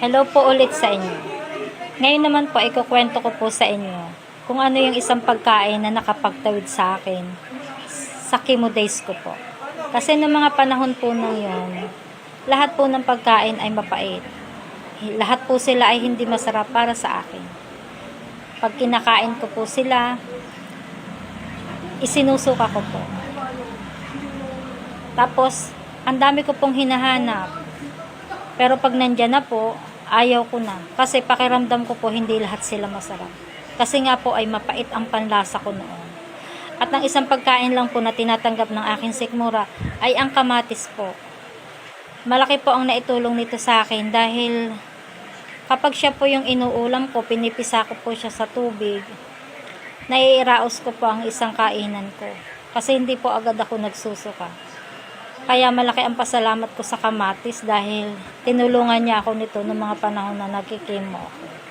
Hello po ulit sa inyo. Ngayon naman po, ikukwento ko po sa inyo kung ano yung isang pagkain na nakapagtawid sa akin sa chemo days ko po. Kasi noong mga panahon po nung yun, lahat po ng pagkain ay mapait. Lahat po sila ay hindi masarap para sa akin. Pag kinakain ko po sila, isinusuka ko po. Tapos, ang dami ko pong hinahanap. Pero pag nandyan na po, ayaw ko na. Kasi pakiramdam ko po, hindi lahat sila masarap. Kasi nga po ay mapait ang panlasa ko noon. At ang isang pagkain lang po na tinatanggap ng aking sikmura ay ang kamatis po. Malaki po ang naitulong nito sa akin dahil kapag siya po yung inuulam ko, pinipisa ko po siya sa tubig, naiiraos ko po ang isang kainan ko. Kasi hindi po agad ako nagsusuka. Kaya malaki ang pasalamat ko sa kamatis dahil tinulungan niya ako nito noong mga panahon na nagkikimo ako.